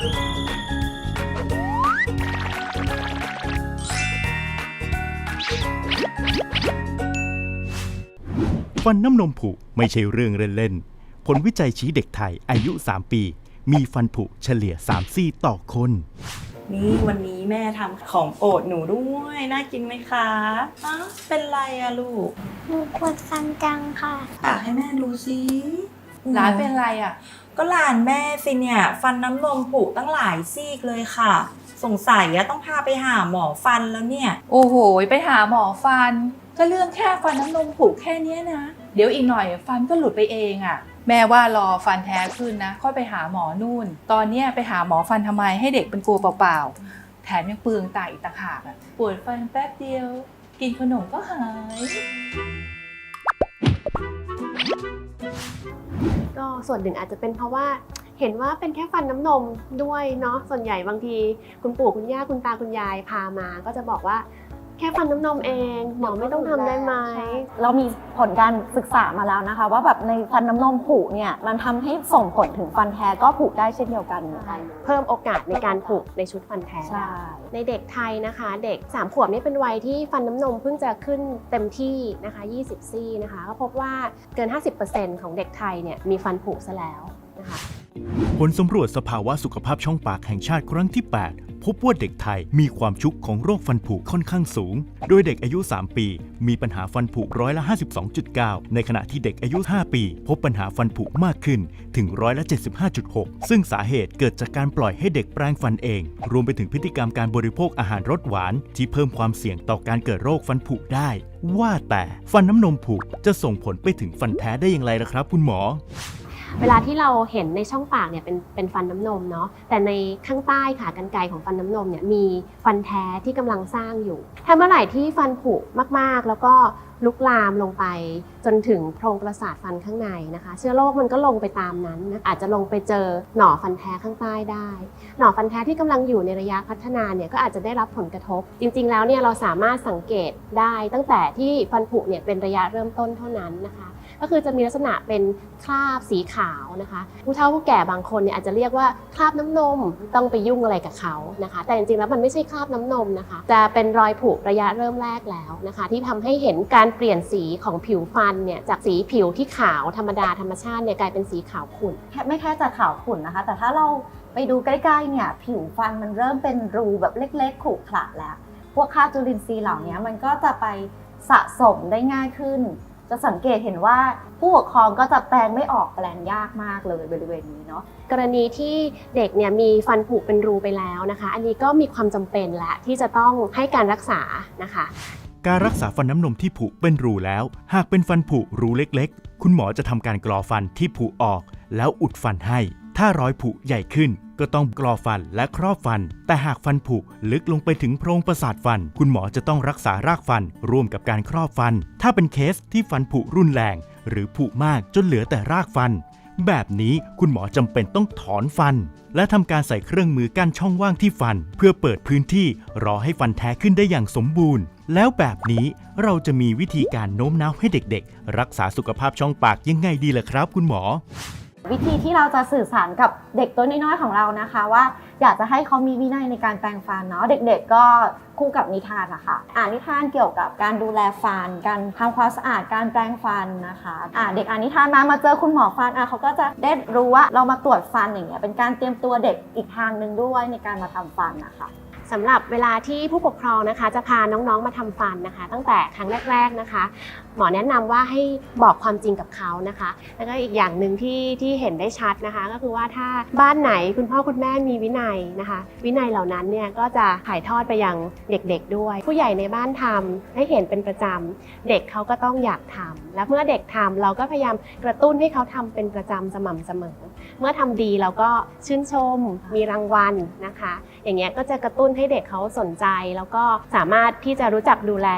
ฟันน้ำนมผุไม่ใช่เรื่องเล่นๆ ผลวิจัยชี้เด็กไทยอายุ 3 ปี มีฟันผุเฉลี่ย 3 ซี่ต่อคน นี่วันนี้แม่ทำของโปรดหนูด้วย น่ากินไหมคะอ้าวเป็นไรอะลูกหนูปวดฟันจังค่ะปากให้แม่ดูสิหลานเป็นไรอะ ก็หลานแม่สิเนี่ย ฟันน้ำนมผุตั้งหลายซี่เลยค่ะ สงสัยอะต้องพาไปหาหมอฟันแล้วเนี่ย โอ้โห ไปหาหมอฟัน ก็เรื่องแค่ฟันน้ำนมผุแค่เนี้ยนะ เดี๋ยวอีกหน่อยฟันก็หลุดไปเองอะ่ะ แม่ว่ารอฟันแท้ขึ้นนะ ค่อยไปหาหมอนู่น ตอนเนี้ยไปหาหมอฟันทำไมให้เด็กเป็นกลัวเปล่าๆ แถมยังเปลืองตายอีกต่างหากอะปวดฟันแป๊บเดียว กินขนมก็หาย ก็ส่วนหนึ่งอาจจะเป็นเพราะว่าเห็นว่าเป็นแค่ฟันน้ำนมด้วยเนาะส่วนใหญ่บางที คุณปู่คุณย่าคุณตาคุณยายพามา ก็จะบอกว่า แค่ฟันน้ำนมเองหมอไม่ต้องทำได้ไหมเรามีผลการศึกษามาแล้วนะคะ ว่าแบบในฟันน้ำนมผุเนี่ยมันทำให้ส่งผลถึงฟันแท้ก็ผุได้เช่นเดียวกันเหมือนกันเพิ่มโอกาสในการผุในชุดฟันแท้ใช่ ในเด็กไทยนะคะ เด็ก 3 ขวบนี่เป็นวัยที่ฟันน้ำนมเพิ่งจะขึ้นเต็มที่นะคะ 20 ซี่นะคะ ก็พบว่าเกิน 50%ของเด็กไทยเนี่ยมีฟันผุซะแล้วนะคะ ผลสำรวจสภาวะสุขภาพช่องปากแห่งชาติครั้งที่ 8 พบว่าเด็กไทยมีความชุกของโรคฟันผุค่อนข้างสูง โดยเด็กอายุ 3 ปี มีปัญหาฟันผุร้อยละ 52.9 ในขณะที่เด็กอายุ 5 ปี พบปัญหาฟันผุมากขึ้นถึงร้อยละ 75.6 ซึ่งสาเหตุเกิดจากการปล่อยให้เด็กแปรงฟันเอง รวมไปถึงพฤติกรรมการบริโภคอาหารรสหวาน ที่เพิ่มความเสี่ยงต่อการเกิดโรคฟันผุได้ ว่าแต่ฟันน้ำนมผุจะส่งผลไปถึงฟันแท้ได้อย่างไรล่ะครับ คุณหมอ เวลาที่เราเห็นในช่องปากเนี่ยเป็นเป็นฟันน้ำนมเนาะแต่ในข้างใต้ขากรรไกรของฟันน้ำนมเนี่ยมีฟันแท้ที่กำลังสร้างอยู่ ถ้าเมื่อไหร่ที่ฟันผุมากๆ แล้วก็ ลุกลามลงไปจนถึงโพรงประสาทฟันข้างในนะคะ เชื้อโรคมันก็ลงไปตามนั้นนะอาจจะลงไปเจอหน่อฟันแท้ข้างใต้ได้ หน่อฟันแท้ที่กำลังอยู่ในระยะพัฒนาเนี่ยก็อาจจะได้รับผลกระทบ จริง ๆ แล้วเนี่ยเราสามารถสังเกตได้ตั้งแต่ที่ฟันผุเนี่ยเป็นระยะเริ่มต้นเท่านั้นนะคะ ก็คือจะมีลักษณะเป็นคราบสีขาวนะคะผู้เฒ่าผู้แก่บางคนเนี่ยอาจจะเรียกว่าคราบน้ำนมต้องไปยุ่งอะไรกับเขานะคะ แต่จริงๆแล้วมันไม่ใช่คราบน้ำนมนะคะ จะเป็นรอยผุระยะเริ่มแรกแล้วนะคะ ที่ทำให้เห็นการเปลี่ยนสีของผิวฟันเนี่ยจากสีผิวที่ขาวธรรมดาธรรมชาติเนี่ยกลายเป็นสีขาวขุ่นแค่ไม่แค่จะขาวขุ่นนะคะ แต่ถ้าเราไปดูใกล้ๆเนี่ยผิวฟันมันเริ่มเป็นรูแบบเล็กๆขรุขระแล้ว พวกค่าบจุลินทรีย์เหล่านี้มันก็จะไปสะสมได้ง่ายขึ้น จะสังเกตเห็นว่าผู้ปกครองก็จะแปลงไม่ออกแปลงยากมากเลยบริเวณนี้เนาะกรณีที่เด็กเนี่ยมีฟันผุเป็นรูไปแล้วนะคะ อันนี้ก็มีความจำเป็นและที่จะต้องให้การรักษานะคะ การรักษาฟันน้ำนมที่ผุเป็นรูแล้ว หากเป็นฟันผุรูเล็กๆ คุณหมอจะทำการกรอฟันที่ผุออก แล้วอุดฟันให้ ถ้ารอยผุใหญ่ขึ้น ก็ต้องกรอฟันและครอบฟัน แต่หากฟันผุลึกลงไปถึงโพรงประสาทฟัน คุณหมอจะต้องรักษารากฟันร่วมกับการครอบฟัน ถ้าเป็นเคสที่ฟันผุรุนแรง หรือผุมากจนเหลือแต่รากฟัน แบบนี้คุณหมอจำเป็นต้องถอนฟัน และทำการใส่เครื่องมือกั้นช่องว่างที่ฟัน เพื่อเปิดพื้นที่รอให้ฟันแท้ขึ้นได้อย่างสมบูรณ์ แล้วแบบนี้เราจะมีวิธีการโน้มน้าวให้เด็กๆ รักษาสุขภาพช่องปากยังไงดีล่ะครับ คุณหมอ วิธีที่เราจะสื่อสารกับเด็กตัวน้อยๆของเรานะคะ ว่าอยากจะให้เขามีวินัยในการแปรงฟันเนาะเด็กๆก็คู่กับนิทานอะค่ะอ่านนิทานเกี่ยวกับการดูแลฟัน การทำความสะอาดการแปรงฟันนะคะอ่าเด็กอ่านนิทานมามาเจอคุณหมอฟันอะเขาก็จะได้รู้ว่าเรามาตรวจฟันอย่างเงี้ยเป็นการเตรียมตัวเด็กอีกทางหนึ่งด้วยในการมาทำฟันนะคะ สำหรับเวลาที่ผู้ปกครองนะคะ จะพาน้องๆมาทำฟันนะคะ ตั้งแต่ครั้งแรก ๆนะคะ หมอแนะนำว่าให้บอกความจริงกับเขานะคะ แล้วก็อีกอย่างหนึ่งที่ที่เห็นได้ชัดนะคะ ก็คือว่าถ้าบ้านไหนคุณพ่อคุณแม่มีวินัยนะคะ วินัยเหล่านั้นเนี่ยก็จะถ่ายทอดไปยังเด็กๆด้วย ผู้ใหญ่ในบ้านทำให้เห็นเป็นประจำเด็กเขาก็ต้องอยากทำและเมื่อเด็กทำเราก็พยายามกระตุ้นให้เขาทำเป็นประจำสม่ำเสมอ เมื่อทำดีเราก็ชื่นชมมีรางวัลนะคะ อย่างเงี้ยก็จะกระตุ้นให้เด็กเขาสนใจ แล้วก็สามารถที่จะรู้จักดูแล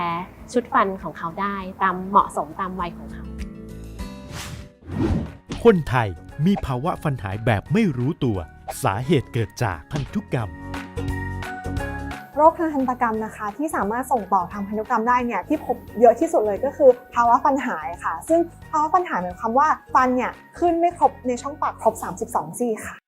ชุดฟันของเขาได้ตามเหมาะสมตามวัยของเขา คนไทยมีภาวะฟันหายแบบไม่รู้ตัว สาเหตุเกิดจากพันธุกรรมโรคทางทันตกรรมนะคะที่สามารถส่งต่อทางพันธุกรรมได้เนี่ยที่พบเยอะที่สุดเลยก็คือภาวะฟันหายค่ะ ซึ่งภาวะฟันหายหมายความว่าฟันเนี่ยขึ้นไม่ครบในช่องปากครบ 32ซี่ค่ะ